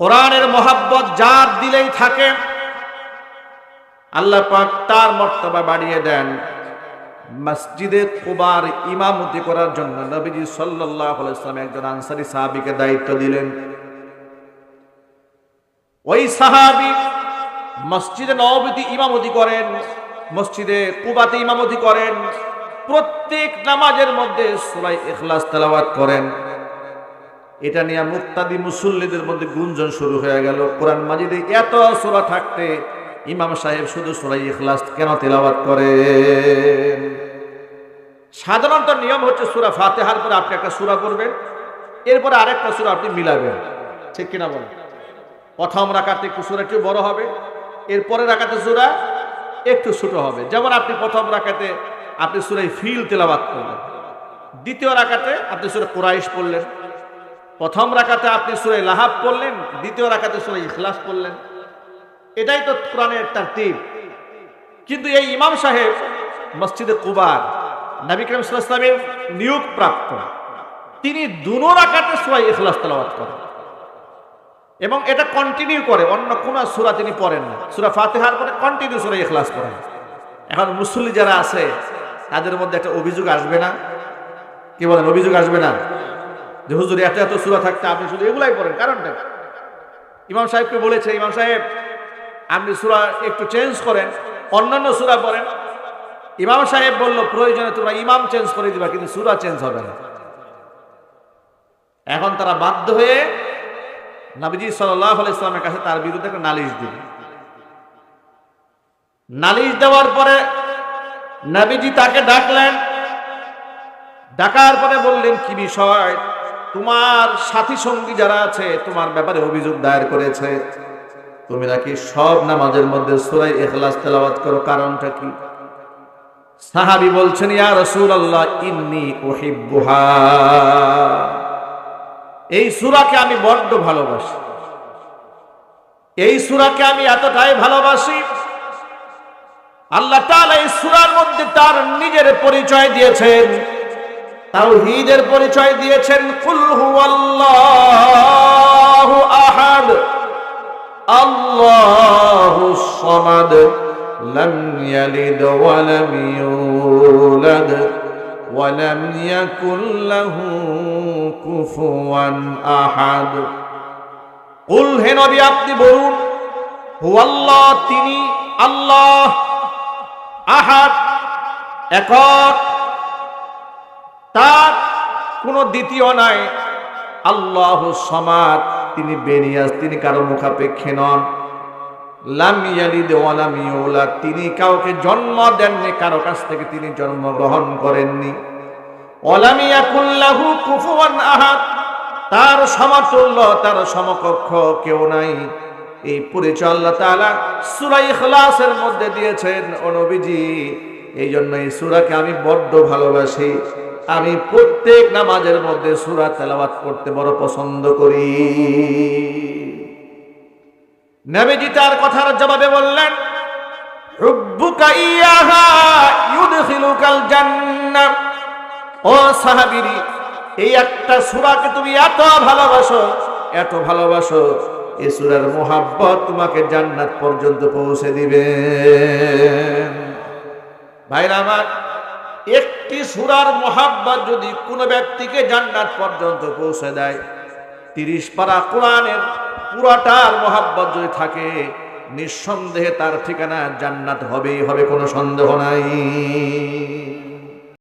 কোরআনের মোহাব্বত যার দিলেই থাকে, আল্লাহ পাক তার মর্তবা বাড়িয়ে দেন মসজিদে কুবার ইমামতি করার জন্য। নবীজি সাল্লাহ ইসলাম একজন আনসারি সাহাবিকে দায়িত্ব দিলেন। ওই সাহাবি মসজিদে নবীতি ইমামতি করেন, মসজিদে কুবাতে ইমামতি করেন, প্রত্যেক নামাজের মধ্যে সুরাই এখলাস তেলাওয়াত করেন। এটা নিয়ে মুক্তাদি মুসল্লিদের মধ্যে গুঞ্জন শুরু হয়ে গেল। কোরআন মাজিদে এত সুরা থাকতে ইমাম সাহেব শুধু সুরাই ইখলাস কেন তেলাওয়াত করে? সাধারণত নিয়ম হচ্ছে সুরা ফাতেহার পরে আপনি একটা সুরা করবেন এরপরে আরেকটা সুরা আপনি মিলাবেন। ঠিক কিনা বলেন প্রথম রাখাতে একটু সুরা একটু বড় হবে এরপরে রাখাতে সুরা একটু ছোট হবে। যেমন আপনি প্রথম রাখাতে আপনি সুরাই ফিল তেলাবাত করলেন, দ্বিতীয় রাখাতে আপনি সুরা কোরাইশ পড়লেন প্রথম রাখাতে আপনি সুরে লাহাব পড়লেন, দ্বিতীয় রাখাতে সুরাই ইখলাস পড়লেন। এটাই তো কোরআনের তার টিপ কিন্তু এই ইমাম সাহেব মসজিদে কুবার, নবী করিম ইসলামের নিয়োগ প্রাপ্ত। তিনি দুনো রাখাতে সুরাই ইখলাস তেলাওয়াত করেন। এবং এটা কন্টিনিউ করে, অন্য কোন সুরা তিনি পড়েন না। সুরা ফাতেহার পরে কন্টিনিউ সুরা ইখলাস করেন এখন মুসল্লি যারা আছে, তাদের মধ্যে একটা অভিযোগ আসবে না। কি বলেন, অভিযোগ আসবে না? যে হুজুর, এত এত সুরা থাকতে আপনি শুধু এগুলাই পড়েন, কারণটা ইমাম সাহেবকে বলেছে, ইমাম সাহেব, আপনি সুরা একটু চেঞ্জ করেন, অন্যান্য সুরা পড়েন। ইমাম সাহেব বলল, প্রয়োজনে তোমরা ইমাম চেঞ্জ করে দিবা, কিন্তু সুরা চেঞ্জ হবে না। এখন তারা বাধ্য হয়ে নাবিজি সাল্লাহ ইসলামের কাছে তার বিরুদ্ধে একটা নালিশ দিল। নালিশ দেওয়ার পরে নাবিজি তাকে ডাকলেন। ডাকার পরে বললেন, কি বিষয়? তোমার সাথী সঙ্গী যারা আছে, তোমার ব্যাপারে অভিযোগ দায়ের করেছে। তুমি নাকি সব নামাজের মধ্যে সুরাই এখলাস তেলাওয়াত করো, কারণটা কি? সাহাবি বলছেন, ইয়া রাসূলুল্লাহ, ইন্নী উহিব্বুহা। এই সুরাকে আমি বড্ড ভালোবাসি। এই সুরাকে আমি এতটাই ভালোবাসি, আল্লাহ তাআলা এই সুরার মধ্যে তার নিজের পরিচয় দিয়েছেন। তাওহীদের পরিচয় দিয়েছেন, কুল হুয়াল্লাহু আহাদ, আল্লাহু সামাদ, লাম ইয়ালিদ ওয়া লাম ইউলাদ, ওয়া লাম ইয়াকুল লাহু কুফুয়ান আহাদ। কুল হে নবী, আপনি বলুন, হুয়াল্লাহ তিনি আল্লাহ আহাদ একক তার কোনো দ্বিতীয় নাই। আল্লাহ সমাদ, তিনি বেনিয়াস তিনি কারও মুখাপেক্ষে নন। তিনি কাউকে জন্ম দেননি, কারও কাছ থেকে তিনি জন্মগ্রহণ করেননি। তার সমতুল্য, তার সমকক্ষ কেউ নাই। এই পরিচয় আল্লাহ তাআলা সূরা ইখলাসের মধ্যে দিয়েছেন। ও নবীজি এই জন্য এই সুরাকে আমি বড্ড ভালোবাসি। আমি প্রত্যেক নামাজের মধ্যে সূরা তেলাওয়াত করতে বড় পছন্দ করি। নবীজি তার কথার জবাবে বললেন হুব্বুকা ইয়াহা ইউদখিলুকাল জান্নাহ। ও সাহাবীরি, এই একটা সূরাকে তুমি এত ভালোবাসো এত ভালোবাসো এই সূরার মোহাব্বত তোমাকে জান্নাত পর্যন্ত পৌঁছে দিবে। ভাইরা আমার একটি সুরার মোহাব্বত যদি কোনো ব্যক্তিকে জান্নাত পর্যন্ত পৌঁছে দেয়, তিরিশ পারা কোরআনের পুরাটার মোহাব্বত যদি থাকে, নিঃসন্দেহে তার ঠিকানা জান্নাত হবেই হবে, কোনো সন্দেহ নাই।